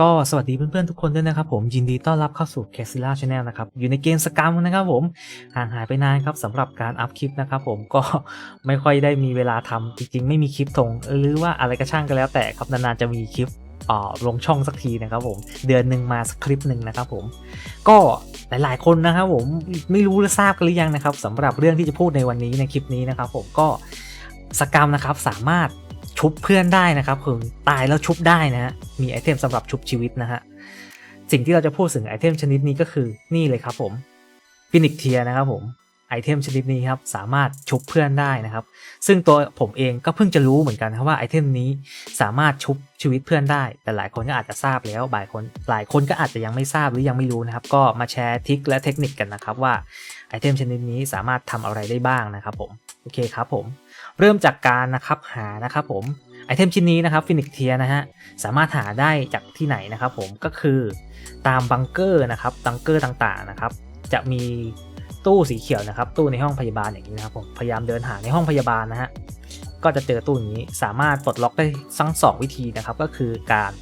ก็สวัสดีเพื่อนๆทุกคนด้วยนะครับผมยินดีต้อนรับเข้าสู่ c a s i l a Channel นะครับอยู่ในเกมสกรรมนะครับผมห่างหายไปนานครับสำหรับการอัพคลิปนะครับผมก็ไม่ค่อยได้มีเวลาทำจริงๆ ไม่มีคลิปทงหรือว่าอะไรก็ช่างก็แล้วแต่ครับนานๆจะมีคลิปลงช่องสักทีนะครับผมเดือนหนึ่งมาสักคลิปหนึ่งนะครับผมก็หลายๆคนนะครับผมไม่รู้หรือทราบกันหรือยังนะครับสำหรับเรื่องที่จะพูดในวันนี้ในคลิปนี้นะครับผมก็สกรรมนะครับสามารถ ชุบเพื่อนได้นะครับคือตายแล้วชุบได้นะฮะมีไอเทมสำหรับชุบชีวิตนะฮะสิ่งที่เราจะพูดถึงไอเทมชนิดนี้ก็คือนี่เลยครับผมฟินิกเทียนะครับผมไอเทมชนิดนี้ครับสามารถชุบเพื่อนได้นะครับ ซึ่งตัวผมเองก็เพิ่งจะรู้เหมือนกันครับว่าไอเทมนี้สามารถชุบชีวิตเพื่อนได้ แต่หลายคนก็อาจจะทราบแล้วหลายคนหลายคนก็อาจจะยังไม่ทราบหรือยังไม่รู้นะครับ ก็มาแชร์ทิคและเทคนิคกันนะครับว่าไอเทมชนิดนี้สามารถทำอะไรได้บ้างนะครับผมโอเคครับผม เริ่มจากการนะครับหานะครับผมไอเทมชิ้นนี้นะครับฟินิกเทียนะฮะสามารถหาได้จากที่ไหนนะครับผมก็คือตามบังเกอร์นะครับบังเกอร์ต่างๆนะครับ จะมีตู้สีเขียวนะครับ ตู้ในห้องพยาบาลอย่างนี้นะครับผมพยายามเดินหาในห้องพยาบาลนะฮะก็จะเจอตู้นี้สามารถปลดล็อกได้ทั้งสองวิธีนะครับ ก็คือการ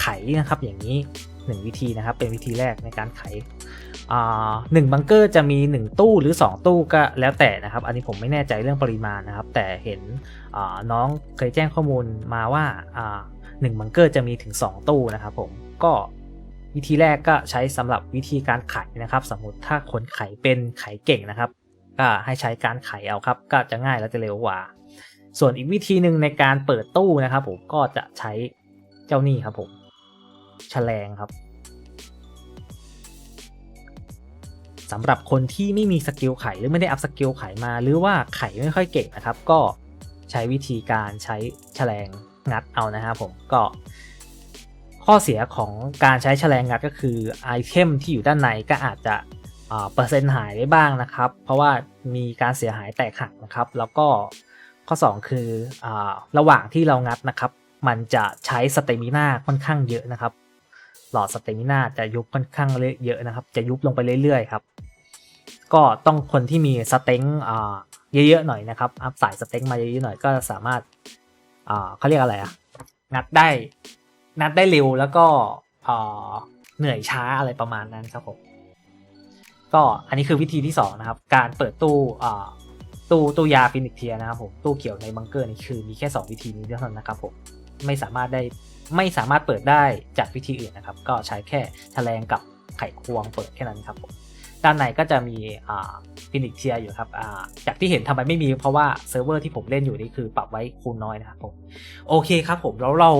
ไขนะครับอย่างนี้หนึ่งวิธีนะครับ เป็นวิธีแรกในการไข หนึ่งบังเกอร์จะมี 1 ตู้หรือ 2 ตู้ก็แล้วแต่นะครับ อันนี้ผมไม่แน่ใจเรื่องปริมาณนะครับ แต่เห็นน้องเคยแจ้งข้อมูลมาว่าหนึ่งบังเกอร์จะมีถึง 2 ตู้นะครับผมก็วิธีแรกก็ใช้สำหรับวิธีการไขนะครับ สมมติถ้าคนไขเป็นไขเก่งนะครับ ก็ให้ใช้การไขเอาครับ ก็จะง่ายและจะเร็วกว่า ส่วนอีกวิธีหนึ่งในการเปิดตู้นะครับ ผมก็จะใช้เจ้านี่ครับผมแฉลงครับ สำหรับคนที่ไม่มีสกิลไขหรือไม่ได้อัพสกิลไขมา หรือว่าไขไม่ค่อยเก่งนะครับ ก็ใช้วิธีการใช้แฉลงงัดเอานะครับผมก็ข้อเสียของการใช้แฉลงงัดก็คือไอเทมที่อยู่ด้านในก็อาจจะเปอร์เซ็นต์หายได้บ้างนะครับ เพราะว่ามีการเสียหายแตกหักนะครับ แล้วก็ข้อ 2 คืออระหว่างที่เรางัดนะครับ มันจะใช้สเตมิน่าค่อนข้างเยอะนะครับ หลอดสเตมิน่าจะยุบค่อนข้างเยอะนะครับ จะยุบลงไปเรื่อยๆครับ ก็ต้องคนที่มีสเต็งเยอะๆหน่อยนะครับ อัพสายสเต็งมาเยอะๆหน่อยก็สามารถเขาเรียกอะไรอะงัดได้งัดได้เร็วแล้วก็เหนื่อยช้าอะไรประมาณนั้นครับผม ก็อันนี้คือวิธีที่ 2 นะครับ การเปิดตู้ตู้ตู้ยาฟินิกเทียนะครับผม ตู้เกี่ยวในบังเกอร์นี่คือมีแค่ 2 วิธีนี้เท่านั้นนะครับผม ไม่สามารถได้ ไม่สามารถเปิดได้จากวิธีอื่นนะครับ ก็ใช้แค่แฉลงกับไขควงเปิดแค่นั้นครับผมด้านในก็จะมีฟินิกเทียอยู่ครับจากที่เห็นทำไมไม่มีเพราะว่าเซิร์ฟเวอร์ที่ผมเล่นอยู่นี่คือปรับไว้คูณน้อยนะครับผมโอเคครับผมแล้วเรา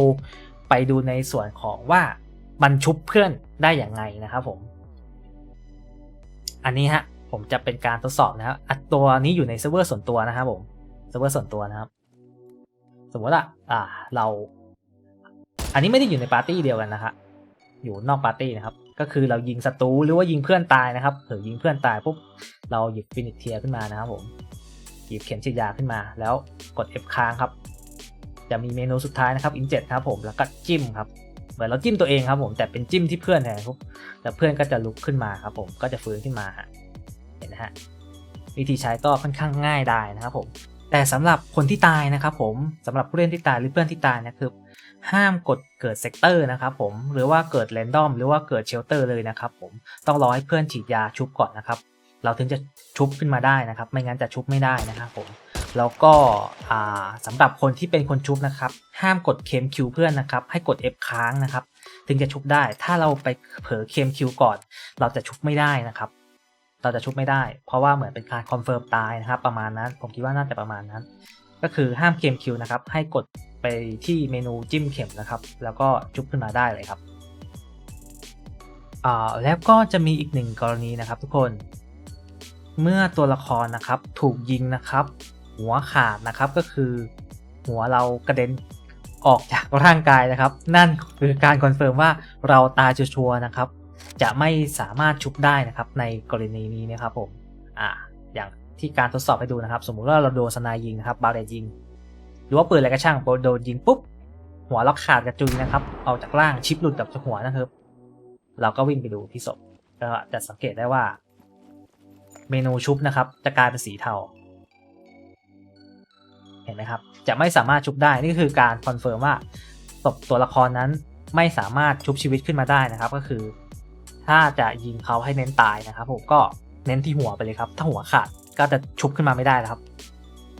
ไปดูในส่วนของว่ามันชุบเพื่อนได้อย่างไงนะครับผม อันนี้ฮะผมจะเป็นการทดสอบนะครับอัตัวนี้อยู่ในเซิร์ฟเวอร์ส่วนตัวนะครับผมเซิร์ฟเวอร์ส่วนตัวนะครับ สมมติอ่าเรา อันนี้ไม่ได้อยู่ในปาร์ตี้เดียวกันนะครับอยู่นอกปาร์ตี้นะครับ ก็คือเรายิงศัตรูหรือว่ายิงเพื่อนตายนะครับเผอยิงเพื่อนตายปุ๊บเราหยิบฟินิกเทียขึ้นมานะครับผมหยิบเข็มฉีดยาขึ้นมาแล้วกด F ค้างครับ จะมีเมนูสุดท้ายนะครับอินเจ็ดครับผมแล้วก็จิ้มครับเหมือนเราจิ้มตัวเองครับผมแต่เป็นจิ้มที่เพื่อนแทนครับแล้วเพื่อนก็จะลุกขึ้นมาครับผมก็จะฟื้นขึ้นมาเห็นนะฮะวิธีใช้ก็ค่อนข้างง่ายได้นะครับผม แต่สำหรับคนที่ตายนะครับผมสำหรับผู้เล่นที่ตายหรือเพื่อนที่ตายนะคือห้ามกดเกิดเซกเตอร์นะครับผมหรือว่าเกิดแรนดอมหรือว่าเกิดเชลเตอร์เลยนะครับผมต้องรอให้เพื่อนฉีดยาชุบก่อนนะครับ เราถึงจะชุบขึ้นมาได้นะครับ ไม่งั้นจะชุบไม่ได้นะครับผมแล้วก็สำหรับคนที่เป็นคนชุบนะครับ ห้ามกดเคมคิวเพื่อนนะครับ ให้กด F ค้างนะครับ ถึงจะชุบได้ ถ้าเราไปเผลอเคมคิวก่อน เราจะชุบไม่ได้นะครับ เราจะชุบไม่ได้ เพราะว่าเหมือนเป็นการคอนเฟิร์มตายนะครับประมาณนั้น ผมคิดว่าน่าจะประมาณนั้น ก็คือห้ามเคมคิวนะครับ ให้กดไปที่เมนูจิ้มเข็มนะครับ แล้วก็จุบขึ้นมาได้เลยครับอ่าแล้วก็จะมีอีกหนึ่งกรณีนะครับ ทุกคน เมื่อตัวละครนะครับถูกยิงนะครับ หัวขาดนะครับก็คือ หัวเรากระเด็นออกจากร่างกายนะครับ นั่นคือการคอนเฟิร์มว่าเราตายชัวร์นะครับ จะไม่สามารถชุบได้นะครับในกรณีนี้นะครับผมอ่าอย่างที่การทดสอบให้ดูนะครับ สมมุติว่าเราโดนสนายยิงนะครับบาเรยิง หรือว่าปืนอะไรก็ช่างโดนยิงปุ๊บหัวเราขาดกระจุยนะครับเอาจากล่างชิปหลุดจากหัวนะครับ เราก็วิ่งไปดูที่ศพก็จะสังเกตได้ว่า เมนูชุบนะครับ จะกลายเป็นสีเทาเห็นไหมครับ จะไม่สามารถชุบได้นี่คือการคอนเฟิร์มว่าศพตัวละครนั้นไม่สามารถชุบชีวิตขึ้นมาได้นะครับ ก็คือ ถ้าจะยิงเขาให้เน้นตายนะครับผมก็เน้นที่หัวไปเลยครับ ถ้าหัวขาดก็จะชุบขึ้นมาไม่ได้นะครับ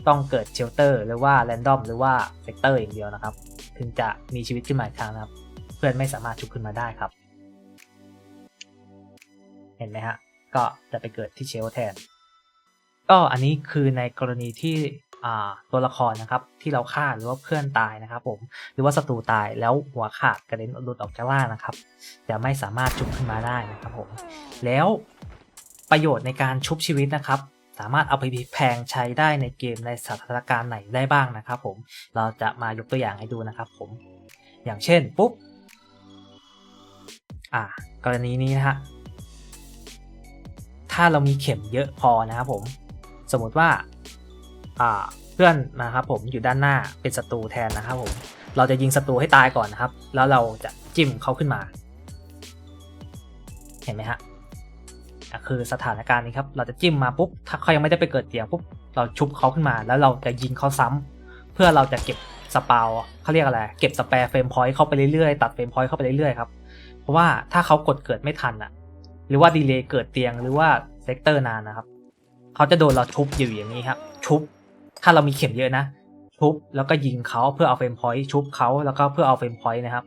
ต้องเกิดเชลเตอร์หรือว่าแรนดอมหรือว่าเซกเตอร์อย่างเดียวนะครับ ถึงจะมีชีวิตขึ้นมาอีกครั้งนะครับ เพื่อนไม่สามารถชุบขึ้นมาได้ครับ เห็นไหมฮะ ก็จะไปเกิดที่เชลแทน ก็อันนี้คือในกรณีที่ ตัวละครนะครับที่เราฆ่าหรือว่าเพื่อนตายนะครับผมหรือว่าศัตรูตายแล้วหัวขาดกระเด็นหลุดออกจากล่างนะครับ จะไม่สามารถชุบขึ้นมาได้นะครับผมแล้วประโยชน์ในการชุบชีวิตนะครับ สามารถเอาไปพลิกแพงใช้ได้ในเกมในสถานการณ์ไหนได้บ้างนะครับผมเราจะมายกตัวอย่างให้ดูนะครับผมอย่างเช่นปุ๊บอ่ากรณีนี้นะฮะถ้าเรามีเข็มเยอะพอนะครับผมสมมติว่า เพื่อนนะครับผมอยู่ด้านหน้าเป็นศัตรูแทนนะครับผมเราจะยิงศัตรูให้ตายก่อนนะครับ แล้วเราจะจิ้มเขาขึ้นมา เห็นไหมฮะคือสถานการณ์นี้ครับ เราจะจิ้มมาปุ๊บ ถ้าเขายังไม่ได้ไปเกิดเตียงปุ๊บ เราชุบเขาขึ้นมา แล้วเราจะยิงเขาซ้ำเพื่อเราจะเก็บสปาวเขาเรียกอะไร เก็บสแปร์เฟรมพอยต์เข้าไปเรื่อยๆ ตัดเฟรมพอยต์เข้าไปเรื่อยๆครับ เพราะว่าถ้าเขากดเกิดไม่ทันอะหรือว่าดีเลย์เกิดเตียง หรือว่าเซกเตอร์นานนะครับ เขาจะโดนเราชุบอยู่อย่างนี้ครับ ชุบ ถ้าเรามีเข็มเยอะนะชุบแล้วก็ยิงเขาเพื่อเอาเฟรมพอยต์ชุบเขาแล้วก็เพื่อเอาเฟรมพอยต์นะครับ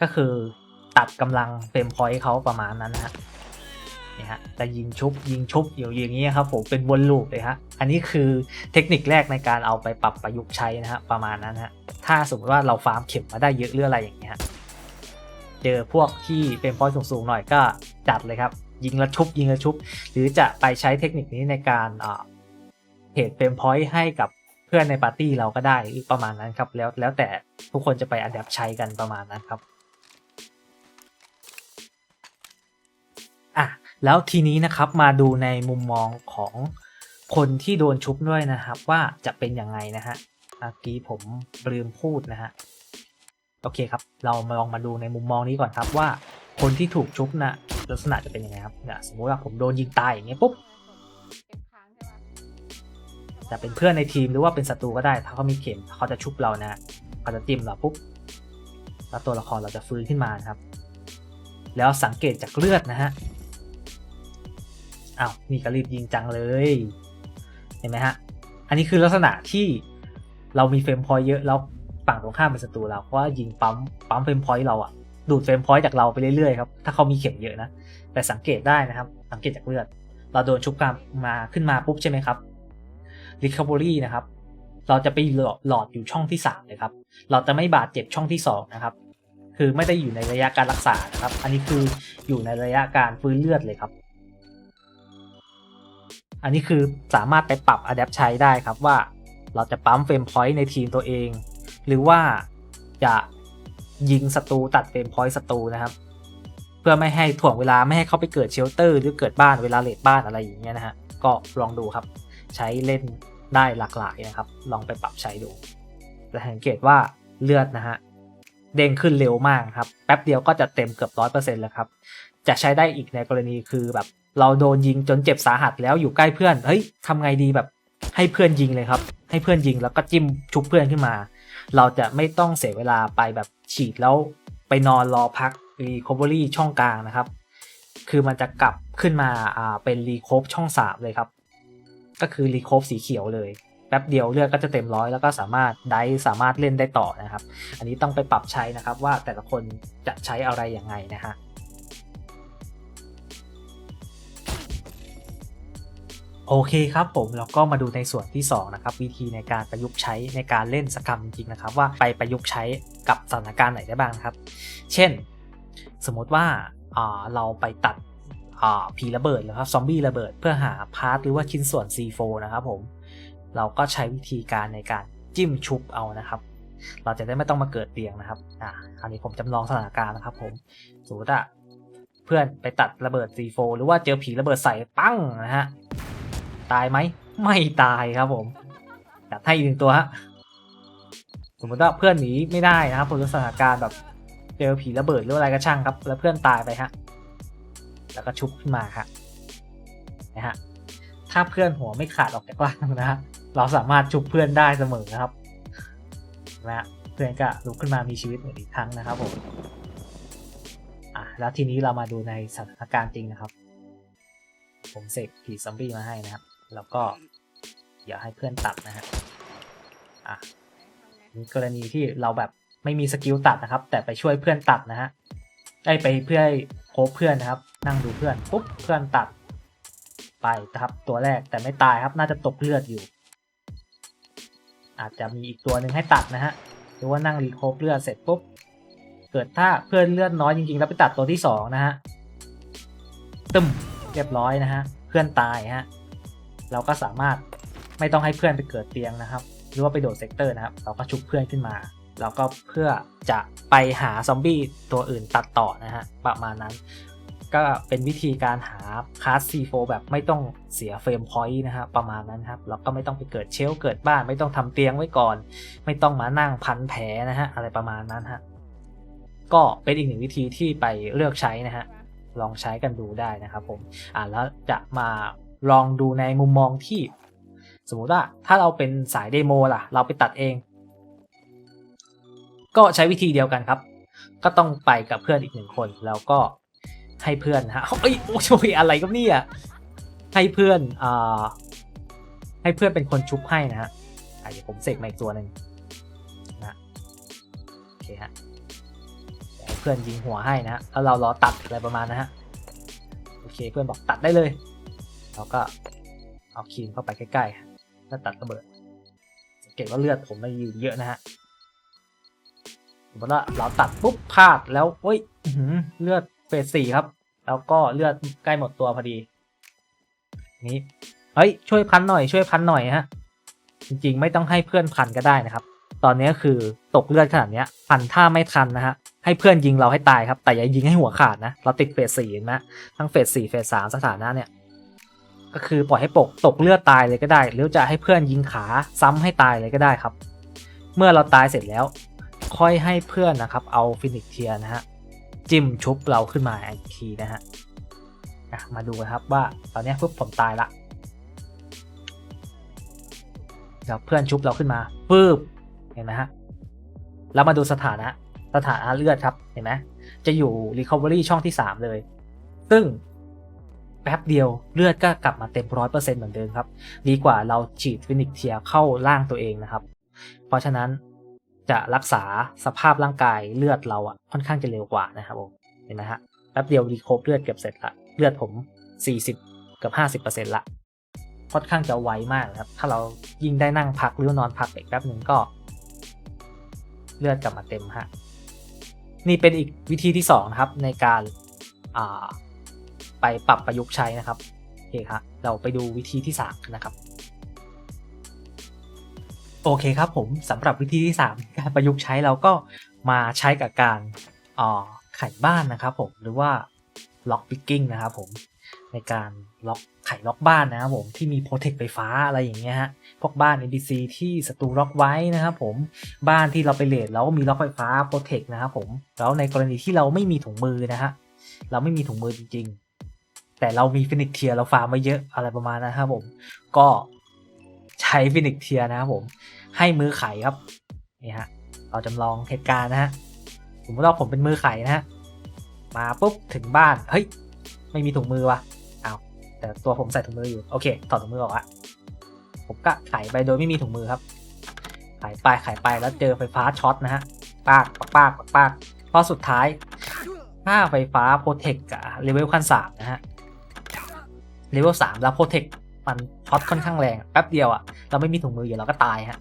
ก็คือตัดกำลังเฟรมพอยต์เขาประมาณนั้นนะฮะนี่ฮะจะยิงชุบยิงชุบอยู่อย่างนี้ครับผมเป็นวนลูปเลยฮะอันนี้คือเทคนิคแรกในการเอาไปปรับประยุกต์ใช้นะฮะประมาณนั้นฮะถ้าสมมติว่าเราฟาร์มเข็มมาได้เยอะหรืออะไรอย่างเงี้ยเจอพวกที่เฟรมพอยต์สูงๆหน่อยก็จัดเลยครับยิงแล้วชุบยิงแล้วชุบ หรือจะไปใช้เทคนิคนี้ในการ เทรดเฟรมพอยต์ให้กับเพื่อนในปาร์ตี้เราก็ได้ประมาณนั้นครับ แล้วแล้วแต่ทุกคนจะไปอัดแอปใช้กันประมาณนั้นครับอะแล้วทีนี้นะครับมาดูในมุมมองของคนที่โดนชุบด้วยนะครับ ว่าจะเป็นยังไงนะฮะเมื่อกี้ผมลืมพูดนะฮะโอเคครับ เรามาลองมาดูในมุมมองนี้ก่อนครับว่าคนที่ถูกชุบนะลักษณะจะเป็นยังไงครับเนี่ยสมมติว่าผมโดนยิงตายอย่างเงี้ยปุ๊บ จะเป็นเพื่อนในทีมหรือว่าเป็นศัตรูก็ได้ ถ้าเขามีเข็มเขาจะชุบเรานะเขาจะจิ้มเราปุ๊บแล้วตัวละครเราจะฟื้นขึ้นมานะครับ แล้วสังเกตจากเลือดนะฮะอ้าวนี่ก็รีบยิงจังเลย เห็นไหมฮะ อันนี้คือลักษณะที่เรามีเฟรมพอยต์เยอะแล้วฝั่งตรงข้ามเป็นศัตรูเราเพราะว่ายิงปั๊มปั๊มเฟรมพอยต์เราอะดูดเฟรมพอยต์จากเราไปเรื่อยๆครับถ้าเขามีเข็มเยอะนะแต่สังเกตได้นะครับ สังเกตจากเลือด เราโดนชุบกามมาขึ้นมาปุ๊บใช่ไหมครับ recovery นะครับ เราจะไปหลอดอยู่ช่องที่3เลยครับ เราจะไม่บาดเจ็บช่องที่2นะครับ คือไม่ได้อยู่ในระยะการรักษานะครับ อันนี้คืออยู่ในระยะการฟื้นเลือดเลยครับ อันนี้คือสามารถไปปรับ adapt ใช้ได้ครับว่าเราจะปั๊มเฟรมพอยต์ในทีมตัวเอง หรือว่าจะยิงศัตรูตัดเฟรมพอยต์ศัตรูนะครับ เพื่อไม่ให้ถ่วงเวลาไม่ให้เขาไปเกิดเชลเตอร์ หรือเกิดบ้านเวลาเลดบ้านอะไรอย่างเงี้ยนะฮะก็ลองดูครับ ใช้เล่น ได้หลากหลายนะครับ ลองไปปรับใช้ดูจะสังเกตว่าเลือดนะฮะเด้งขึ้นเร็วมากครับ แป๊บเดียวก็จะเต็มเกือบร้อยเปอร์เซ็นต์แล้วครับ จะใช้ได้อีกในกรณีคือแบบเราโดนยิงจนเจ็บสาหัสแล้วอยู่ใกล้เพื่อนเฮ้ยทำไงดีแบบให้เพื่อนยิงเลยครับ ให้เพื่อนยิงแล้วก็จิ้มชุบเพื่อนขึ้นมา เราจะไม่ต้องเสียเวลาไปแบบฉีดแล้วไปนอนรอพักรีคอเวอรี่ช่องกลางนะครับ คือมันจะกลับขึ้นมาอ่าเป็นรีโคฟช่องสามเลยครับ ก็คือรีโคฟสีเขียวเลยแป๊บเดียวเลือดก็จะเต็มร้อยแล้วก็สามารถได้สามารถเล่นได้ต่อนะครับ อันนี้ต้องไปปรับใช้นะครับว่าแต่ละคนจะใช้อะไรยังไงนะฮะโอเคครับผมแล้วก็มาดูในส่วนที่ 2 นะครับ วิธีในการประยุกต์ใช้ในการเล่นสกรรมจริงๆนะครับ ว่าไปประยุกต์ใช้กับสถานการณ์ไหนได้บ้างครับ เช่น สมมติว่าเราไปตัด ผีระเบิดหรือครับซอมบี้ระเบิดเพื่อหาพาร์ทหรือว่าชิ้นส่วน C4 นะครับผมเราก็ใช้วิธีการในการจิ้มชุบเอานะครับ เราจะได้ไม่ต้องมาเกิดเตียงนะครับอ่าคราวนี้ผมจำลองสถานการณ์นะครับผมสมมติว่าเพื่อนไปตัดระเบิด C4 หรือว่าเจอผีระเบิดใส่ปั้งนะฮะตายไหมไม่ตายครับผมอยากให้อีกหนึ่งตัวฮะสมมติว่าเพื่อนหนีไม่ได้นะครับผมสถานการณ์แบบเจอผีระเบิดหรืออะไรก็ช่างครับ แล้วเพื่อนตายไปฮะ แล้วก็ชุบขึ้นมาครับนะฮะถ้าเพื่อนหัวไม่ขาดออกจากล่างนะฮะเราสามารถชุบเพื่อนได้เสมอนะครับนะเพื่อนก็ลุกขึ้นมามีชีวิตเหมือนอีกครั้งนะครับผมอะแล้วทีนี้เรามาดูในสถานการณ์จริงนะครับ ผมเสกผีซอมบี้มาให้นะครับ แล้วก็อย่าให้เพื่อนตัดนะฮะอะมีกรณีที่เราแบบไม่มีสกิลตัดนะครับ แต่ไปช่วยเพื่อนตัดนะฮะได้ไปเพื่อให้โคบเพื่อนนะครับ นั่งดูเพื่อนปุ๊บเพื่อนตัด ไปนะครับตัวแรกแต่ไม่ตายครับน่าจะตกเลือดอยู่ อาจจะมีอีกตัวหนึ่งให้ตัดนะฮะหรือว่านั่งรีโคบเลือดเสร็จปุ๊บเกิดถ้าเพื่อนเลือดน้อยจริงๆแล้วไปตัดตัวที่สองนะฮะตึมเรียบร้อยนะฮะเพื่อนตายฮะเราก็สามารถไม่ต้องให้เพื่อนไปเกิดเตียงนะครับ หรือว่าไปโดดเซกเตอร์นะครับ เราก็ชุบเพื่อนขึ้นมา แล้วก็เพื่อจะไปหาซอมบี้ตัวอื่นตัดต่อนะฮะประมาณนั้น ก็เป็นวิธีการหาคลาส C4 แบบไม่ต้องเสียเฟรมพอยต์นะฮะประมาณนั้นครับเราก็ไม่ต้องไปเกิดเชลเกิดบ้านไม่ต้องทำเตียงไว้ก่อน ไม่ต้องมานั่งพันแผลนะฮะอะไรประมาณนั้นฮะก็เป็นอีกหนึ่งวิธีที่ไปเลือกใช้นะฮะลองใช้กันดูได้นะครับผมอ่าแล้วจะมาลองดูในมุมมองที่ สมมุติว่าถ้าเราเป็นสายเดโมล่ะ เราไปตัดเอง ก็ใช้วิธีเดียวกันครับ ก็ต้องไปกับเพื่อนอีกหนึ่งคนแล้วก็ ให้เพื่อนนะฮะเอ้ยโอ้ยอะไรก็เนี่ยให้เพื่อนอ่าให้เพื่อนเป็นคนชุบให้นะฮะอะเดี๋ยวผมเสกมาอีกตัวหนึ่งนะโอเคฮะเดี๋ยวให้เพื่อนยิงหัวให้นะฮะแล้วเรารอตัดอะไรประมาณนะฮะโอเคเพื่อนบอกตัดได้เลย เราก็เอาครีมเข้าไปใกล้ๆแล้วตัดระเบิดสังเกตว่าเลือดผมไม่อยู่เยอะนะฮะสมมติว่าเราตัดปุ๊บพลาดแล้วเฮ้ยเลือด ฟสสี่ครับ แล้วก็เลือดใกล้หมดตัวพอดี นี้เฮ้ยช่วยพันหน่อยช่วยพันหน่อยฮะ จริงๆ ไม่ต้องให้เพื่อนพันก็ได้นะครับ ตอนนี้คือตกเลือดขนาดนี้พันถ้าไม่ทันนะฮะให้เพื่อนยิงเราให้ตายครับ แต่อย่ายิงให้หัวขาดนะ เราติดเฟสสี่นะทั้งเฟสสี่เฟสสามสถานะเนี่ย ก็คือปล่อยให้ปกตกเลือดตายเลยก็ได้ หรือจะให้เพื่อนยิงขาซ้ำให้ตายเลยก็ได้ครับ เมื่อเราตายเสร็จแล้ว ค่อยให้เพื่อนนะครับ เอาฟินิกเทียนะฮะ จิ้มชุบเราขึ้นมาอีกทีนะฮะมาดูกันครับว่าตอนนี้ปุ๊บผมตายละเดี๋ยวเพื่อนชุบเราขึ้นมาปึ๊บเห็นไหมฮะแล้วมาดูสถานะสถานะเลือดครับเห็นไหมจะอยู่ Recovery ช่องที่ 3 เลย ซึ่งแป๊บเดียวเลือดก็กลับมาเต็มร้อยเปอร์เซ็นต์เหมือนเดิมครับ ดีกว่าเราฉีดฟินิกเทียเข้าร่างตัวเองนะครับ เพราะฉะนั้น จะรักษาสภาพร่างกายเลือดเราอะค่อนข้างจะเร็วกว่านะครับผมเห็นไหมฮะแป๊บเดียวรีโคบเลือดเกือบเสร็จละเลือดผม 40 เกือบ50%ละค่อนข้างจะไวมากนะครับ ถ้าเรายิ่งได้นั่งพักหรือนอนพักอีกแป๊บหนึ่งก็ เลือดกลับมาเต็มฮะ นี่เป็นอีกวิธีที่สองนะครับในการาไปปรับประยุกต์ใช้นะครับโอเคครับเราไปดูวิธีที่สามนะครับ โอเคครับผมสำหรับวิธีที่ 3 การประยุกต์ใช้เราก็มาใช้กับการออไขบ้านนะครับผมหรือว่าล็อกปิกกิ้งนะครับผมในการล็อกไขล็อกบ้านนะครับผมที่มีโปรเทคไฟฟ้าอะไรอย่างเงี้ยฮะพวกบ้าน NPC ที่ศัตรูล็อกไว้นะครับผมบ้านที่เราไปเลดแล้วมีล็อกไฟฟ้าโปรเทคนะครับผมแล้วในกรณีที่เราไม่มีถุงมือนะฮะเราไม่มีถุงมือจริง ๆ แต่เรามีฟินิกเทียเราฟาร์มไว้เยอะอะไรประมาณนะครับผมก็ ใช้ฟินิกเทียนะครับผม ให้มือไขครับ นี่ฮะ เราจำลองเหตุการณ์นะฮะ สมมติว่าผมเป็นมือไขนะฮะ มาปุ๊บถึงบ้าน เฮ้ย ไม่มีถุงมือวะเอาแต่ตัวผมใส่ถุงมืออยู่ โอเค ถอดถุงมือออกละผมก็ไขไปโดยไม่มีถุงมือครับ ไขไปไขไปแล้วเจอไฟฟ้าช็อตนะฮะ ปากปากปากปากปากพอสุดท้ายถ้าไฟฟ้าโปรเทคกับเลเวลขั้นสามนะฮะ เลเวลสามแล้วโปรเทคมัน ช็อตค่อนข้างแรงแป๊บเดียวอะ่ะเราไม่มีถุงมืออยู่เราก็ตายฮะ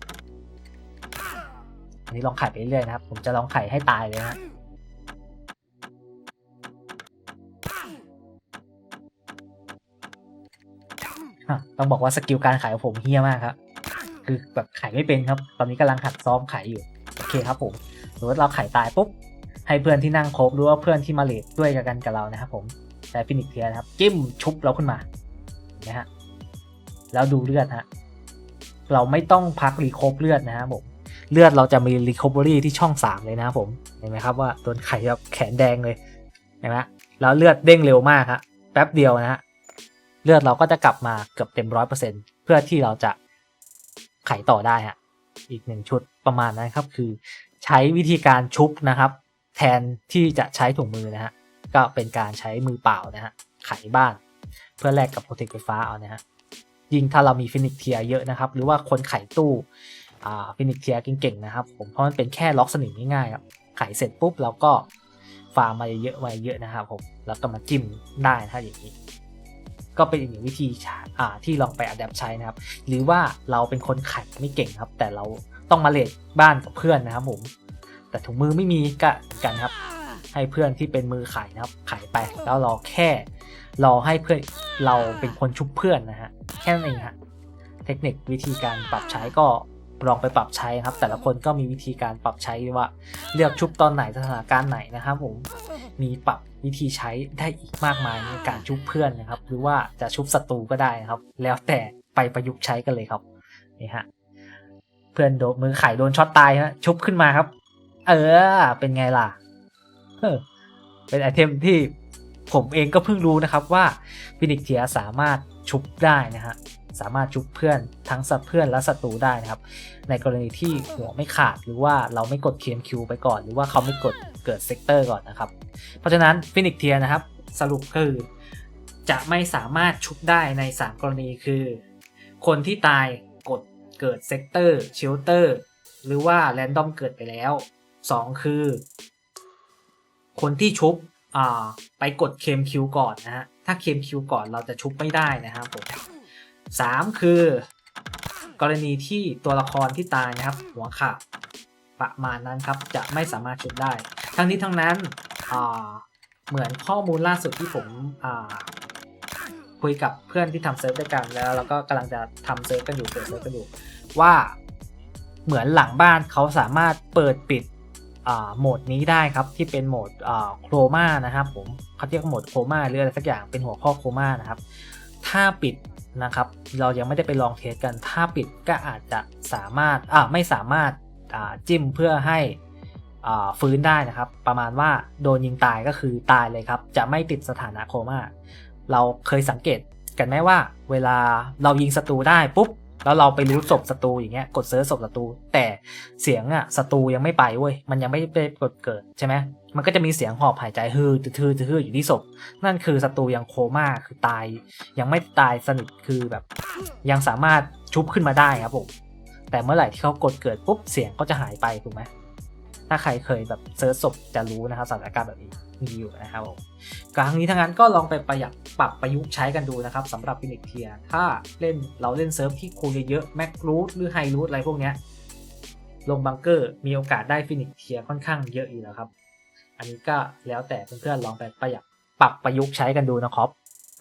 อันนี้ลองไข่ไปเรื่อยนะครับ ผมจะลองไข่ให้ตายเลยฮะต้องบอกว่าสกิลการขายของผมเฮี้ยมากครับ คือแบบขายไม่เป็นครับ ตอนนี้กำลังหัดซ้อมขายอยู่ โอเคครับผมสมมติเราขายตายปุ๊บ ให้เพื่อนที่นั่งครบหรือว่าเพื่อนที่มาเลดด้วยกันกับเรานะครับผม ใช้ฟินิกเทียนะครับ จิ้มชุบเราขึ้นมาเห็นะฮะ แล้วดูเลือดฮะเราไม่ต้องพักรีโคบเลือดนะครับผมเลือดเราจะมี recovery ที่ช่อง 3 เลยนะครับผมเห็นไหมครับว่าโดนไข่แบบแขนแดงเลยเห็นไหมแล้วเลือดเด้งเร็วมากฮะแป๊บเดียวนะฮะเลือดเราก็จะกลับมาเกือบเต็มร้อยเปอร์เซ็นเพื่อที่เราจะไขต่อได้ฮะอีกหนึ่งชุดประมาณนั้นครับ คือใช้วิธีการชุบนะครับ แทนที่จะใช้ถุงมือนะฮะก็เป็นการใช้มือเปล่านะฮะไขบ้าน เพื่อแลกกับโปรเทคไฟฟ้าเอานะฮะ ยิ่งถ้าเรามีฟินิกเทียเยอะนะครับ หรือว่าคนไขตู้ฟินิกเทียเก่งๆนะครับผมเพราะมันเป็นแค่ล็อกสนิมง่ายๆครับไขเสร็จปุ๊บเราก็ฟาร์มมาเยอะๆมาเยอะนะครับผมแล้วก็มาจิ้มได้ถ้าอย่างนี้ ก็เป็นอีกหนึ่งวิธีที่ลองไปอัดแอปใช้นะครับ หรือว่าเราเป็นคนไขไม่เก่งครับ แต่เราต้องมาเลดบ้านกับเพื่อนนะครับผมแต่ถุงมือไม่มีก็กันครับ ให้เพื่อนที่เป็นมือขายนะครับขายไปแล้วรอแค่รอให้เพื่อนเราเป็นคนชุบเพื่อนนะฮะ แค่นั้นเองฮะเทคนิควิธีการปรับใช้ก็ลองไปปรับใช้ครับ แต่ละคนก็มีวิธีการปรับใช้ว่า เลือกชุบตอนไหนสถานการณ์ไหนนะครับผมมีปรับวิธีใช้ได้อีกมากมายในการชุบเพื่อนนะครับ หรือว่าจะชุบศัตรูก็ได้นะครับ แล้วแต่ไปประยุกต์ใช้กันเลยครับนี่ฮะเพื่อนโดนมือไข่โดนช็อตตายฮะชุบขึ้นมาครับ เออ เป็นไงล่ะเออเป็นไอเทมที่ผมเองก็เพิ่งรู้นะครับว่าฟินิกเทียสามารถ ชุบได้นะฮะสามารถชุบเพื่อนทั้งสัตว์เพื่อนและศัตรูได้นะครับ ในกรณีที่หัวไม่ขาดหรือว่าเราไม่กด KMQ ไปก่อน หรือว่าเขาไม่กดเกิดเซกเตอร์ก่อนนะครับ เพราะฉะนั้นฟินิกเทียนะครับ สรุปคือจะไม่สามารถชุบได้ใน 3 กรณีคือ คนที่ตายกดเกิดเซกเตอร์เชลเตอร์หรือว่าแรนดอมเกิดไปแล้ว 2 คือ คนที่ชุบ ไปกดเคมคิวก่อนนะฮะ ถ้าเคมคิวก่อนเราจะชุบไม่ได้นะครับผมสามคือกรณีที่ตัวละครที่ตายนะครับ หัวขาดประมาณนั้นครับ จะไม่สามารถชุบได้ ทั้งนี้ทั้งนั้นเหมือนข้อมูลล่าสุดที่ผมคุยกับเพื่อนที่ทำเซิร์ฟด้วยกันแล้วเราก็กำลังจะทำเซิร์ฟกันอยู่เปิดเซิร์ฟกันอยู่ว่าเหมือนหลังบ้านเขาสามารถเปิดปิด โหมดนี้ได้ครับที่เป็นโหมดโครมานะครับผมเขาเรียกโหมดโครมาหรืออะไรสักอย่างเป็นหัวข้อโครมานะครับ ถ้าปิดนะครับ เรายังไม่ได้ไปลองเทสกัน ถ้าปิดก็อาจจะสามารถอ่าไม่สามารถอ่าจิ้มเพื่อให้อ่าฟื้นได้นะครับ ประมาณว่าโดนยิงตายก็คือตายเลยครับ จะไม่ติดสถานะโคม่าเราเคยสังเกตกันไหมว่า เวลาเรายิงศัตรูได้ปุ๊บ แล้วเราไปรู้ศพศัตรูอย่างเงี้ยกดเซิร์ชศพศัตรูแต่เสียงอะศัตรูยังไม่ไปเว้ยมันยังไม่ได้กดเกิดใช่ไหมมันก็จะมีเสียงหอบหายใจฮือทือทืออยู่ที่ศพ นั่นคือศัตรูยังโคม่าคือตาย ยังไม่ตายสนิทคือแบบ ยังสามารถชุบขึ้นมาได้ครับผมแต่เมื่อไหร่ที่เขากดเกิดปุ๊บเสียงก็จะหายไปถูกไหมถ้าใครเคยแบบเซิร์ชศพจะรู้นะครับสถานการณ์แบบนี้ มีอยู่นะครับผมครั้งนี้ทั้งนั้นก็ลองไปประหยัดปรับประยุกต์ใช้กันดูนะครับสำหรับฟินิกเทียถ้าเล่นเราเล่นเซิร์ฟที่คูลเยอะๆแม็กรูทหรือไฮรูทอะไรพวกเนี้ยลงบังเกอร์มีโอกาสได้ฟินิกเทียค่อนข้างเยอะอยู่แล้วครับ อันนี้ก็แล้วแต่เพื่อนๆลองไปประหยัดปรับประยุกต์ใช้กันดูนะครับ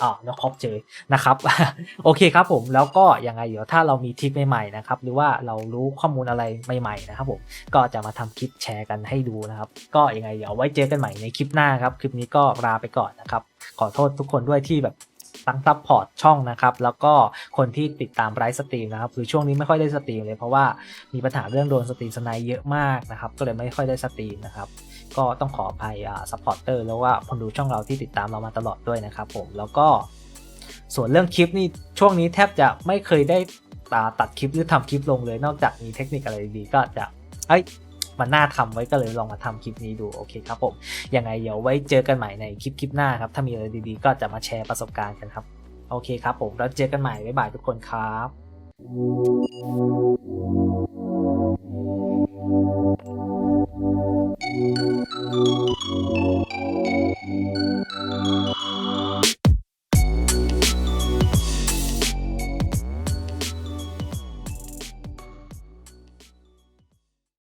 อ๋อนะครับเจอนะครับ โอเคครับผมแล้วก็ยังไงเดี๋ยวถ้าเรามีทริปใหม่ๆนะครับ หรือว่าเรารู้ข้อมูลอะไรใหม่ๆนะครับผมก็จะมาทำคลิปแชร์กันให้ดูนะครับ ก็ยังไงเดี๋ยวไว้เจอกันใหม่ในคลิปหน้าครับ คลิปนี้ก็ลาไปก่อนนะครับ ขอโทษทุกคนด้วยที่แบบตั้งซับพอร์ตช่องนะครับ แล้วก็คนที่ติดตามไลฟ์สตรีมนะครับคือช่วงนี้ไม่ค่อยได้สตรีมเลยเพราะว่ามีปัญหาเรื่องโดนสตรีมสไนเยอะมากนะครับ ก็เลยไม่ค่อยได้สตรีมนะครับ ก็ต้องขออภัยซัพพอร์เตอร์แล้วว่าคนดูช่องเราที่ติดตามเรามาตลอดด้วยนะครับผมแล้วก็ส่วนเรื่องคลิปนี่ช่วงนี้แทบจะไม่เคยได้ตัดคลิปหรือทำคลิปลงเลย นอกจากมีเทคนิคอะไรดีก็จะเอ้ยมันน่าทำไว้ก็เลยลองมาทำคลิปนี้ดูโอเคครับผมยังไงเดี๋ยวไว้เจอกันใหม่ในคลิปคลิปหน้าครับถ้ามีอะไรดีๆ ก็จะมาแชร์ประสบการณ์กันครับโอเคครับผมแล้วเจอกันใหม่บ๊ายบายทุกคนครับ